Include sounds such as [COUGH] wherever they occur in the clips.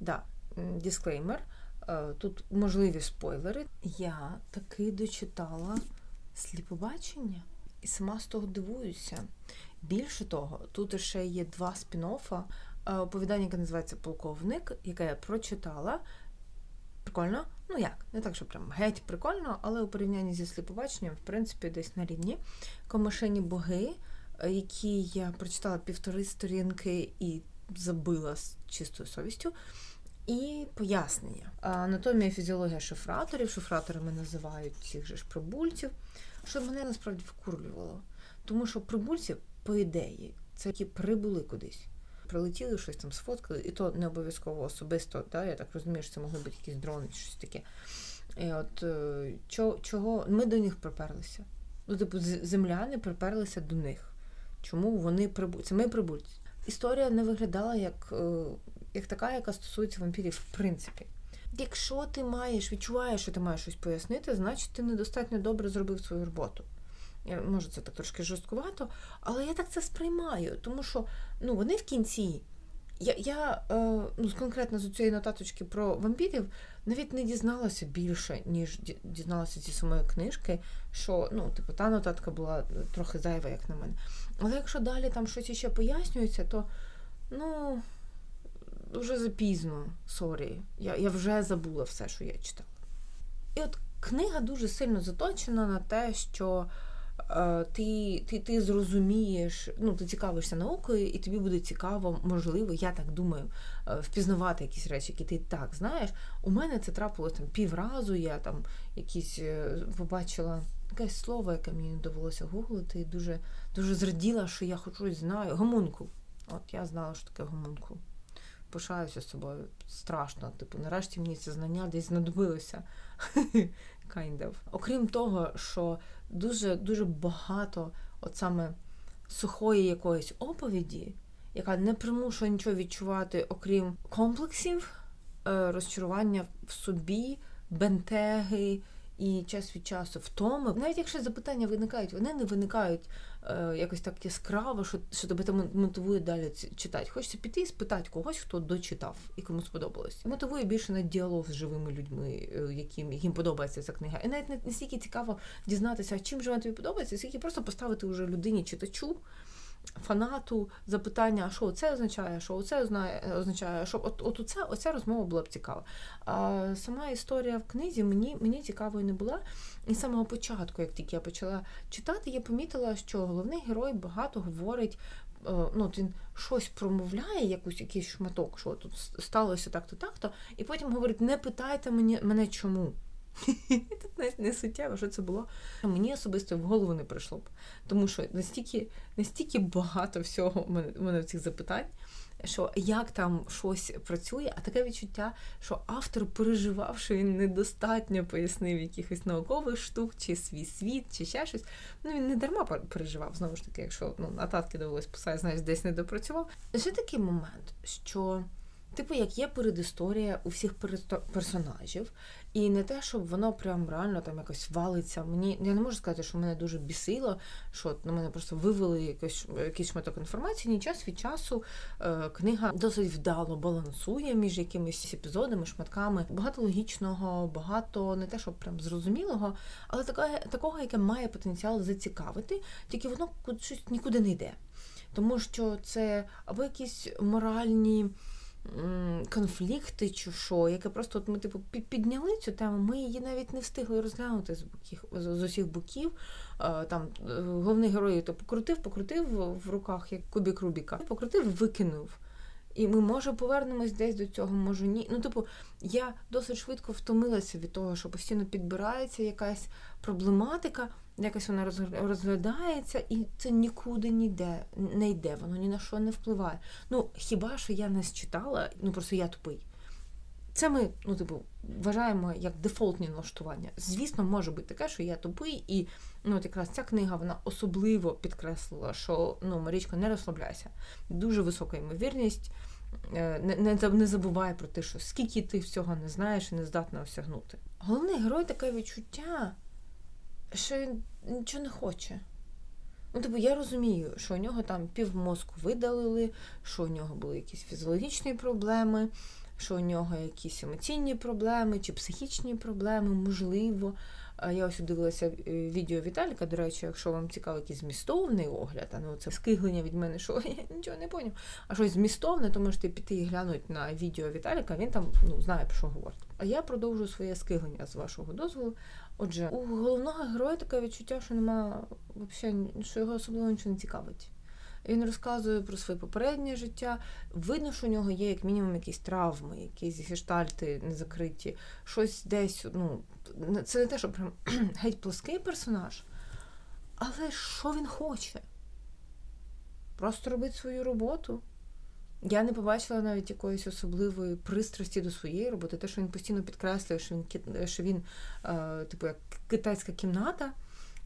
Да, дисклеймер. е, Тут можливі спойлери. Я таки дочитала сліпобачення і сама з того дивуюся. Більше того, тут ще є два спін-оффа. Е, Оповідання, яке називається Полковник, яке я прочитала. Прикольно. Ну як, не так, що прям геть прикольно, але у порівнянні зі сліпобаченням, в принципі, десь на рівні. Комашені боги, е, які я прочитала півтори сторінки і забила з чистою совістю. І пояснення. Анатомія фізіологія шифраторів. Шифраторами називають цих же ж прибульців, що мене насправді вкурлювало. Тому що прибульці, по ідеї, це які прибули кудись. Прилетіли, щось там сфоткали, і то не обов'язково особисто, да? я так розумію, що це могли бути якісь дрони чи щось таке. І от е, чого ми до них приперлися? Ну, типу, земляни приперлися до них. Чому вони прибульці? Це ми прибульці. Історія не виглядала як, е, як така, яка стосується вампірів, в принципі. Якщо ти маєш, відчуваєш, що ти маєш щось пояснити, значить ти недостатньо добре зробив свою роботу. Може, це так трошки жорсткувато, але я так це сприймаю, тому що ну, вони в кінці. Я, я е, ну, конкретно з цієї нотаточки про вампірів навіть не дізналася більше, ніж дізналася зі самої книжки, що ну, типу, та нотатка була трохи зайва, як на мене. Але якщо далі там щось іще пояснюється, то ну, вже запізно, сорі. Я, я вже забула все, що я читала. І от книга дуже сильно заточена на те, що ти, ти, ти зрозумієш, ну, ти цікавишся наукою, і тобі буде цікаво, можливо, я так думаю, е, впізнавати якісь речі, які ти так знаєш. У мене це трапилось там півразу, я там якісь е, побачила якесь слово, яке мені довелося гуглити, і дуже, дуже зраділа, що я хоч щось знаю. Гомункул. От я знала, що таке гомункул. Пишаюся з собою. Страшно. Типу, нарешті мені це знання десь знадобилося. [LAUGHS] kind of. Окрім того, що дуже дуже багато от саме сухої якоїсь оповіді, яка не примушує нічого відчувати, окрім комплексів, е, розчарування в собі, бентеги і час від часу втоми. Навіть якщо запитання виникають, вони не виникають е, якось так яскраво, що, що тебе там мотивує далі читати. Хочеться піти і спитати когось, хто дочитав і кому сподобалось. Мотивує більше на діалог з живими людьми, е, яким, яким подобається ця книга. І навіть не стільки цікаво дізнатися, чим же вона тобі подобається, скільки просто поставити уже людині читачу. Фанату запитання, що це означає, що це означає, що от, от оце, оця розмова була б цікава. А сама історія в книзі мені, мені цікавою не була. І з самого початку, як тільки я почала читати, я помітила, що головний герой багато говорить. е, Ну, він щось промовляє, якусь якийсь шматок, що тут сталося так-то, так-то, і потім говорить: не питайте мені, мене чому. [LAUGHS] Тут навіть не суттєво, що це було. Мені особисто в голову не прийшло б. Тому що настільки, настільки багато всього в мене, в цих запитань, що як там щось працює, а таке відчуття, що автор переживав, що він недостатньо пояснив якихось наукових штук, чи свій світ, чи ще щось. Ну він не дарма переживав, знову ж таки, якщо ну, нотатки довелось писати, знаєш, десь не допрацював. Ще такий момент, що. Типу, як є передісторія у всіх персонажів, і не те, щоб воно прям реально там якось валиться. Мені я не можу сказати, що мене дуже бісило, що на мене просто вивели якийсь, якийсь шматок інформації. Ні час від часу е, книга досить вдало балансує між якимись епізодами, шматками. Багато логічного, багато не те, щоб прям зрозумілого, але таке, такого, яке має потенціал зацікавити, тільки воно щось нікуди не йде. Тому що це або якісь моральні конфлікти чи що, яке просто от ми типу підняли цю тему, ми її навіть не встигли розглянути з боків з, усіх боків. Там е, головний герой то покрутив, покрутив в руках як кубік Рубіка, покрутив, викинув. І ми може повернемось десь до цього, може ні. Ну, типу, я досить швидко втомилася від того, що постійно підбирається якась проблематика, якось вона розгля- розглядається, і це нікуди не йде, не йде, воно ні на що не впливає. Ну, хіба що я не считала, ну просто я тупий. Це ми, ну, типу, вважаємо як дефолтні налаштування. Звісно, може бути таке, що я тупий, і ну, от якраз ця книга вона особливо підкреслила, що ну, Марічко, не розслабляйся. Дуже висока ймовірність. Е, Не, не, забувай про те, що скільки ти всього не знаєш і не здатна осягнути. Головний герой таке відчуття, що він нічого не хоче. Ну, типу, я розумію, що у нього там півмозку видалили, що у нього були якісь фізіологічні проблеми, що у нього якісь емоційні проблеми чи психічні проблеми, можливо. Я ось дивилася е, відео Віталіка, до речі, якщо вам цікавий якийсь змістовний огляд, а ну це скиглення від мене, що [LAUGHS] я нічого не поняв. А щось змістовне, то можете піти і глянути на відео Віталіка, він там ну, знає, про що говорить. А я продовжую своє скиглення з вашого дозволу. Отже, у головного героя таке відчуття, що нема взагалі, що його особливо нічого не цікавить. Він розказує про своє попереднє життя. Видно, що у нього є як мінімум якісь травми, якісь гештальти незакриті, щось десь. Ну, це не те, що прям [CLEARS THROAT] геть плоский персонаж, але що він хоче? Просто робить свою роботу. Я не побачила навіть якоїсь особливої пристрасті до своєї роботи, те, що він постійно підкреслює, що він що він, е, типу, як китайська кімната,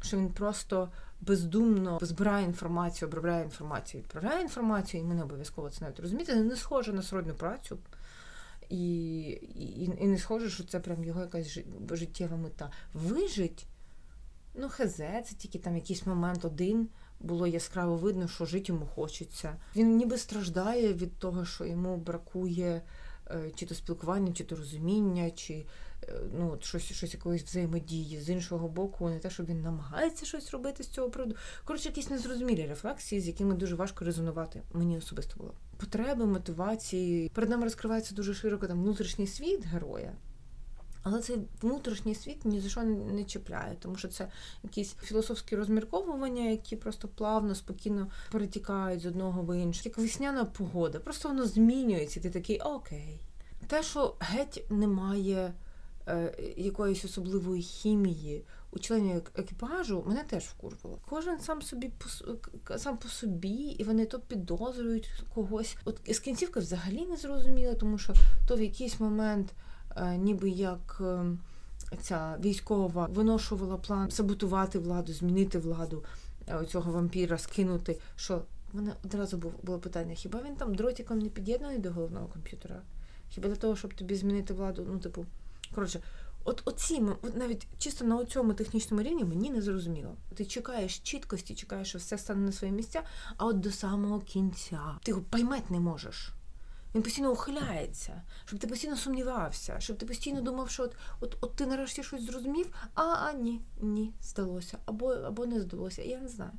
що він просто бездумно збирає інформацію, обробляє інформацію, відправляє інформацію, і ми не обов'язково це навіть розуміти. Не схоже на сродну працю. І, і, і не схоже, що це прям його якась життєва мета. Вижить, ну, хезе, це тільки там якийсь момент один. Було яскраво видно, що жити йому хочеться. Він ніби страждає від того, що йому бракує е, чи то спілкування, чи то розуміння, чи ну, щось, щось якоїсь взаємодії. З іншого боку, не те, що він намагається щось робити з цього приводу. Коротше, якісь незрозумілі рефлексії, з якими дуже важко резонувати. Мені особисто було. Потреби, мотивації. Перед нами розкривається дуже широко там внутрішній світ героя. Але цей внутрішній світ ні за що не чіпляє, тому що це якісь філософські розмірковування, які просто плавно, спокійно перетікають з одного в інше. Як весняна погода, просто воно змінюється, і ти такий окей. Те, що геть немає якоїсь особливої хімії у членів екіпажу, мене теж вкурвало. Кожен сам собі сам по собі, і вони то підозрюють когось. От з кінцівки взагалі не зрозуміло, тому що то в якийсь момент е, ніби як е, ця військова виношувала план саботувати владу, змінити владу е, цього вампіра, скинути. Що мене одразу було питання: хіба він там дротиком не під'єднаний до головного комп'ютера? Хіба для того, щоб тобі змінити владу? Ну, типу, коротше, от оці от навіть чисто на цьому технічному рівні мені не зрозуміло. Ти чекаєш чіткості, чекаєш, що все стане на свої місця, а от до самого кінця ти його поймати не можеш. Він постійно ухиляється, щоб ти постійно сумнівався, щоб ти постійно думав, що от, от, от ти нарешті щось зрозумів, а, а ні, ні, здалося, або, або не здалося. Я не знаю.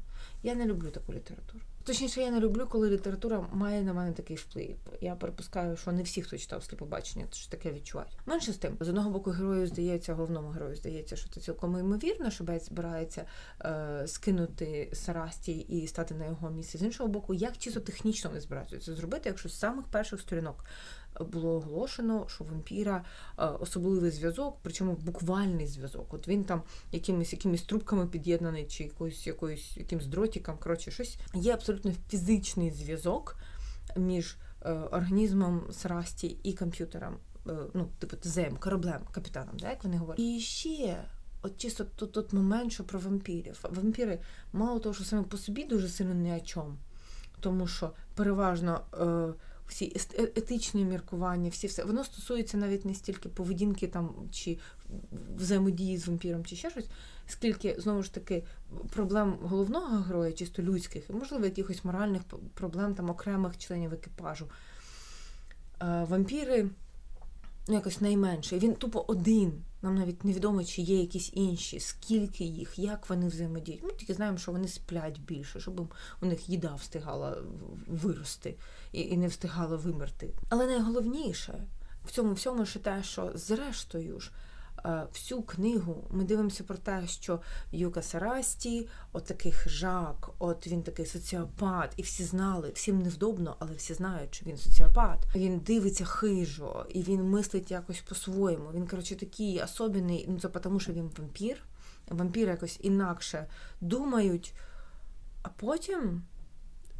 Я не люблю таку літературу. Точніше, я не люблю, коли література має на мене такий вплив. Я припускаю, що не всі, хто читав сліпобачення, ж таке відчувають. Менше з тим, з одного боку, герою здається, головному герою здається, що це цілком ймовірно, що Бець збирається е, скинути Сарасті і стати на його місці. З іншого боку, як чисто технічно вони збираються це зробити, якщо з самих перших сторінок було оголошено, що вампіра е, особливий зв'язок, причому буквальний зв'язок. От він там якимись якимись трубками під'єднаний, чи якоюсь якоюсь якимсь дротиком. Коротше, щось є абсолютно фізичний зв'язок між е, організмом Сарасті і комп'ютером. Е, ну, типу ТЗМ, кораблем, капітаном, да, як вони говорять. І ще. От чисто тут, тут момент, що про вампірів. Вампіри, мало того, що саме по собі дуже сильно ні о чому, тому що переважно е, всі е- етичні міркування, всі все воно стосується навіть не стільки поведінки там чи взаємодії з вампіром, чи ще щось, скільки знову ж таки проблем головного героя, чисто людських, і можливо якихось моральних проблем там окремих членів екіпажу. Е, вампіри ну, якось найменше. Він тупо один. Нам навіть невідомо, чи є якісь інші, скільки їх, як вони взаємодіють. Ми тільки знаємо, що вони сплять більше, щоб у них їда встигала вирости і, не встигала вимерти. Але найголовніше в цьому всьому ще те, що зрештою ж всю книгу ми дивимося про те, що Юка Сарасті, от такий хижак, от він такий соціопат, і всі знали, всім невдобно, але всі знають, що він соціопат. Він дивиться хижо, і він мислить якось по-своєму. Він, коротше, такий особений, ну це тому, що він вампір. Вампіри якось інакше думають, а потім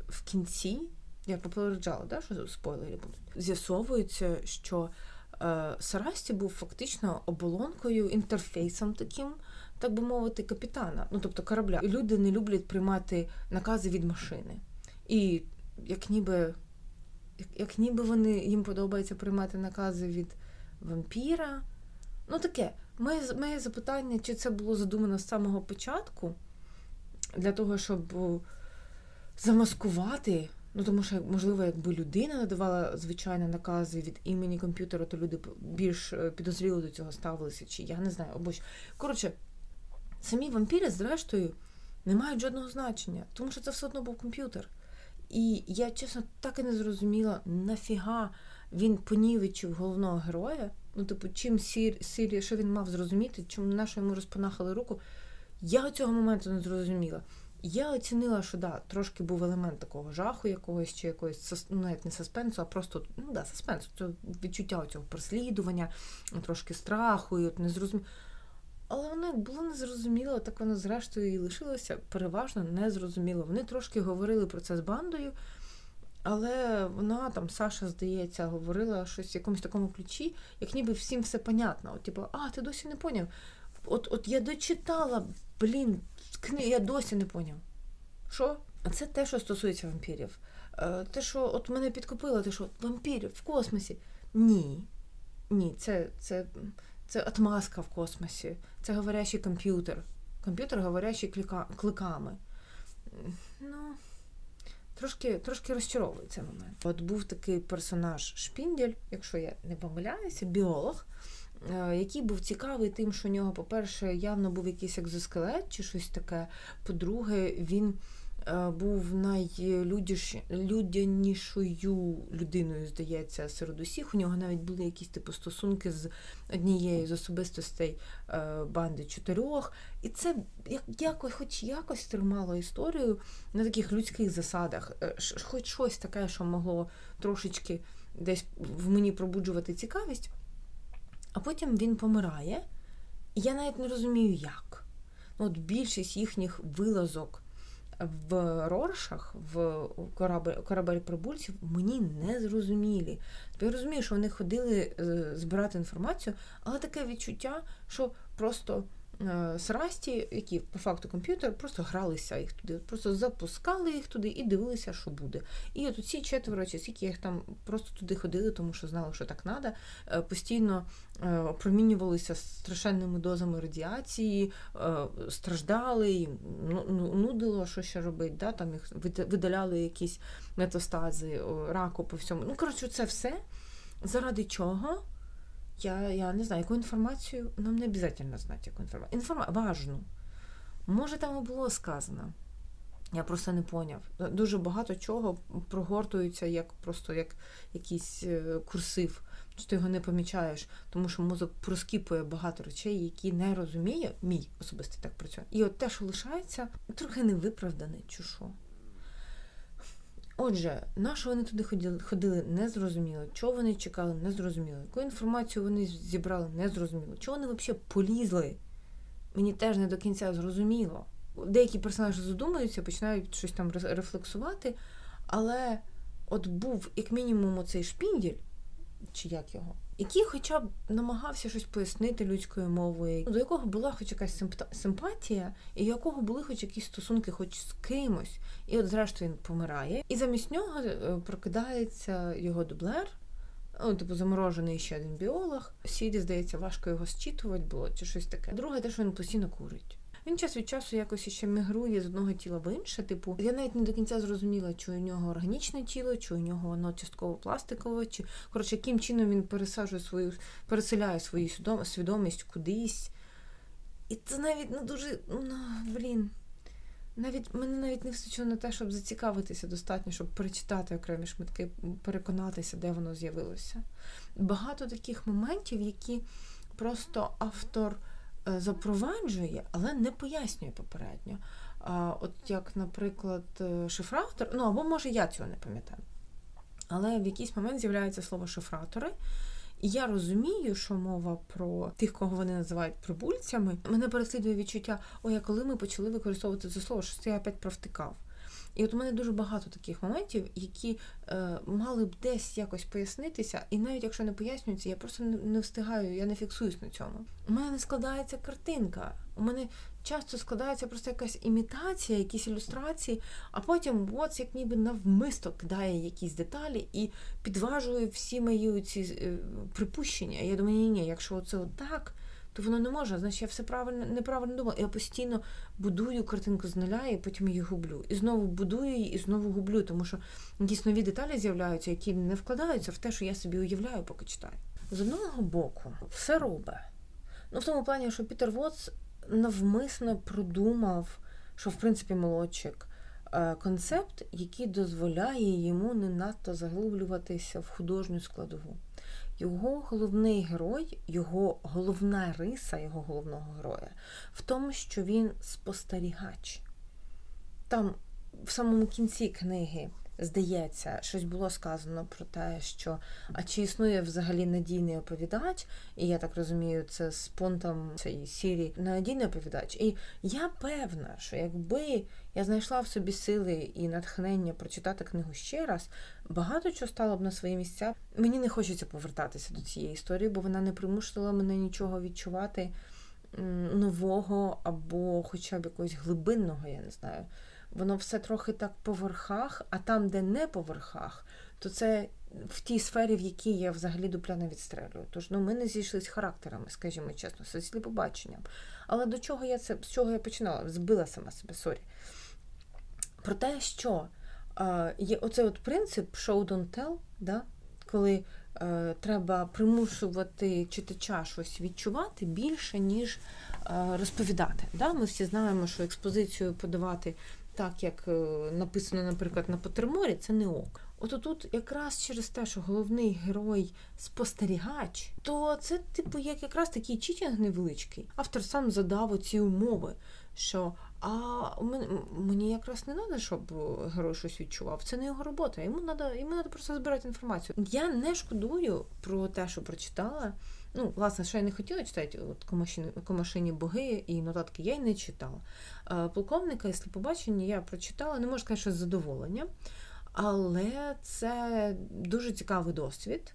в кінці, я попереджала, да, що спойлери будуть, з'ясовується, що е, Сарасті був фактично оболонкою, інтерфейсом таким, так би мовити, капітана, ну тобто корабля. Люди не люблять приймати накази від машини. І як ніби, як, як ніби вони їм подобається приймати накази від вампіра. Ну таке, моє, моє запитання, чи це було задумано з самого початку, для того, щоб замаскувати Ну, тому що, можливо, якби людина надавала звичайно накази від імені комп'ютера, то люди більш е, підозріло до цього ставилися, чи я не знаю, або ж. Коротше, самі вампіри, зрештою, не мають жодного значення, тому що це все одно був комп'ютер. І я, чесно, так і не зрозуміла, нафіга він понівечив головного героя. Ну, типу, чим Сір, Сірі, що він мав зрозуміти, чому на що йому розпанахали руку. Я цього моменту не зрозуміла. Я оцінила, що да, трошки був елемент такого жаху якогось чи якогось ну, навіть не саспенсу, а просто ну да, саспенсу, це відчуття цього переслідування, трошки страху, і от незрозуміло. Але воно як було незрозуміло, так воно зрештою і лишилося переважно незрозуміло. Вони трошки говорили про це з бандою, але вона там, Саша, здається, говорила щось в якомусь такому ключі, як ніби всім все понятно. От, типу, а, ти досі не поняв. От, от я дочитала, блін, кни... я досі не поняв. Що? Це те, що стосується вампірів. Е, Те, що от мене підкупило, те, що вампірів в космосі. Ні. Ні, це, це, це отмазка в космосі. Це говорящий комп'ютер. Комп'ютер говорящий кліка... кликами. Ну, трошки, трошки розчаровує цей момент. От був такий персонаж Шпіндель, якщо я не помиляюся, біолог, який був цікавий тим, що у нього, по-перше, явно був якийсь екзоскелет чи щось таке. По-друге, він е, був найлюдянішою людиною, здається, серед усіх. У нього навіть були якісь типу стосунки з однією з особистостей е, банди чотирьох. І це якось, хоч якось тримало історію на таких людських засадах. Е, Хоч щось таке, що могло трошечки десь в мені пробуджувати цікавість. А потім він помирає, і я навіть не розумію, як. Ну, от більшість їхніх вилазок в Роршах, в корабель, корабель прибульців, мені не зрозумілі. Тобто я розумію, що вони ходили е, збирати інформацію, але таке відчуття, що просто срасті, які по факту комп'ютер, просто гралися їх туди, просто запускали їх туди і дивилися, що буде. І от ці четверо, чи скільки їх там просто туди ходили, тому що знали, що так треба, постійно е, опромінювалися страшенними дозами радіації, е, страждали, їм ну, ну, нудило, що ще робити, да? там їх вида- видаляли якісь метастази, раку по всьому. Ну, коротше, це все. Заради чого? Я, я не знаю, яку інформацію, нам не обов'язково знати, яку інформацію. Інформа... Важну. Може, там і було сказано. Я просто не поняв. Дуже багато чого прогортується як просто як якийсь е, курсив, що ти його не помічаєш, тому що мозок проскіпує багато речей, які не розуміє, мій особисто так працює. І от те, що лишається, трохи невиправдане, чи що. Отже, на що вони туди ходили, ходили незрозуміло, чого вони чекали, незрозуміло, яку інформацію вони зібрали, незрозуміло, чого вони взагалі полізли, мені теж не до кінця зрозуміло. Деякі персонажі задумуються, починають щось там рефлексувати, але от був як мінімум оцей шпінділь, чи як його, який хоча б намагався щось пояснити людською мовою, до якого була хоч якась симпатія, і якого були хоч якісь стосунки, хоч з кимось. І от зрештою він помирає. І замість нього е, прокидається його дублер. Ну, типу, заморожений ще один біолог. Сірі, здається, важко його зчитувати було, чи щось таке. Друге, те, що він постійно курить. Він час від часу якось ще мігрує з одного тіла в інше. Типу, я навіть не до кінця зрозуміла, чи у нього органічне тіло, чи у нього воно частково пластикове, чи коротше, яким чином він пересаджує свою, переселяє свою свідомість кудись. І це навіть ну дуже, ну блін. Навіть мене навіть не вистачило на те, щоб зацікавитися достатньо, щоб перечитати окремі шматки, переконатися, де воно з'явилося. Багато таких моментів, які просто автор запроваджує, але не пояснює попередньо. От як, наприклад, е, шифратор, ну або може я цього не пам'ятаю. Але в якийсь момент з'являється слово шифратори. І я розумію, що мова про тих, кого вони називають прибульцями. Мене переслідує відчуття, ой, а коли ми почали використовувати це слово, що це я опять провтикав. І от у мене дуже багато таких моментів, які е, мали б десь якось пояснитися, і навіть якщо не пояснюються, я просто не, встигаю, я не фіксуюсь на цьому. У мене не складається картинка. У мене часто складається просто якась імітація, якісь ілюстрації, а потім от як ніби навмисто кидає якісь деталі і підважує всі мої ці е, припущення. Я думаю, ні, ні, якщо це отак, то воно не може. Значить, я все правильно неправильно думала. Я постійно будую картинку з нуля і потім її гублю. І знову будую її, і знову гублю, тому що якісь нові деталі з'являються, які не вкладаються в те, що я собі уявляю, поки читаю. З одного боку, все робить. Ну, в тому плані, що Пітер Вотс навмисно продумав, що в принципі молодчик. е, Концепт, який дозволяє йому не надто заглиблюватися в художню складову. Його головний герой, його головна риса його головного героя в тому, що він спостерігач. Там в самому кінці книги, здається, щось було сказано про те, що а чи існує взагалі надійний оповідач, і я так розумію, це з понтом цієї сірі надійний оповідач. І я певна, що якби я знайшла в собі сили і натхнення прочитати книгу ще раз, багато чого стало б на свої місця. Мені не хочеться повертатися до цієї історії, бо вона не примушувала мене нічого відчувати нового або хоча б якогось глибинного, я не знаю. Воно все трохи так по верхах, а там, де не по верхах, то це в тій сфері, в якій я взагалі дупля не відстрелюю. Тож ну, ми не зійшлися характерами, скажімо чесно, з сліпобаченням. Але до чого я це з чого я починала? Збила сама себе, сорі. Про те, що е, є оцей от принцип show don't tell, да? коли е, треба примушувати читача щось відчувати більше, ніж е, розповідати. Да? Ми всі знаємо, що експозицію подавати так, як е, написано, наприклад, на Потерморі, це не ок. От тут якраз через те, що головний герой спостерігач, то це, типу, як якраз такий читінг невеличкий. Автор сам задав оці умови, що а мені якраз не треба, щоб герой щось відчував. Це не його робота. Йому треба йому треба просто збирати інформацію. Я не шкодую про те, що прочитала. Ну, власне, що я не хотіла читати, от комашині, комашині боги і нотатки я й не читала. Е, Полковника і сліпобачення я прочитала, не можу сказати, що з задоволенням, але це дуже цікавий досвід.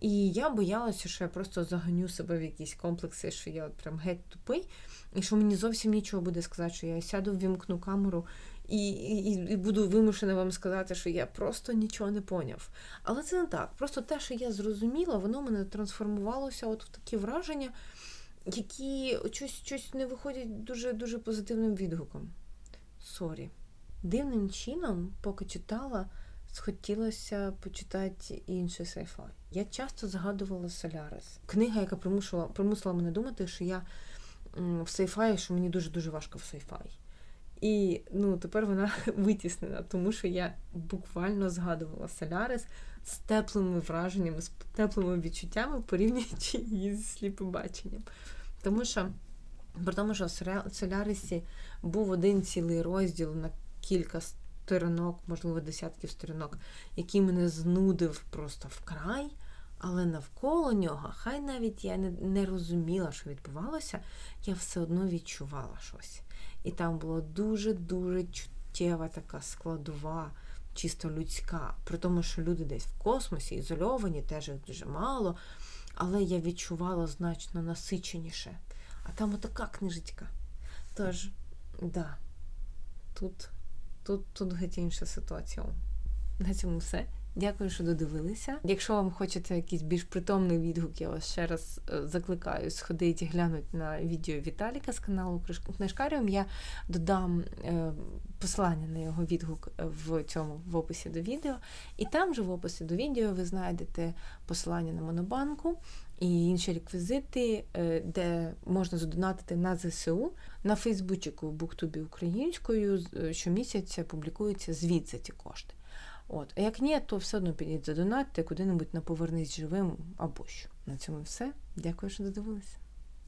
І я боялася, що я просто заганю себе в якісь комплекси, що я прям геть тупий, і що мені зовсім нічого буде сказати, що я сяду, ввімкну камеру і, і, і буду вимушена вам сказати, що я просто нічого не поняв. Але це не так. Просто те, що я зрозуміла, воно мене трансформувалося от в такі враження, які щось, щось не виходять дуже дуже позитивним відгуком. Сорі. Дивним чином, поки читала, схотілося почитати інший сайфай. Я часто згадувала Солярис. Книга, яка примусила, примусила мене думати, що я в сайфаї, що мені дуже-дуже важко в сайфай. І ну, тепер вона [LAUGHS] витіснена, тому що я буквально згадувала Солярис з теплими враженнями, з теплими відчуттями, порівнюючи її з сліпобаченням. Тому що, при тому, що в Солярисі був один цілий розділ на кілька сторінок, можливо, десятків сторінок, який мене знудив просто вкрай. Але навколо нього, хай навіть я не, не розуміла, що відбувалося, я все одно відчувала щось. І там була дуже-дуже чуттєва така складова, чисто людська. При тому, що люди десь в космосі, ізольовані, теж їх дуже мало. Але я відчувала значно насиченіше. А там отака книжечка. Тож, да, тут, тут, тут геть інша ситуація. На цьому все. Дякую, що додивилися. Якщо вам хочете якийсь більш притомний відгук, я вас ще раз е, закликаю сходити і глянути на відео Віталіка з каналу Книжкаріум. Я додам е, посилання на його відгук в цьому в описі до відео. І там же в описі до відео ви знайдете посилання на Монобанку і інші реквізити, е, де можна задонатити на ЗСУ. На Фейсбучику в Буктубі українською е, щомісяця публікується звіт за ці кошти. От. А як ні, то все одно підіть задонатити куди-небудь на повернись живим або що. На цьому все. Дякую, що додивилися.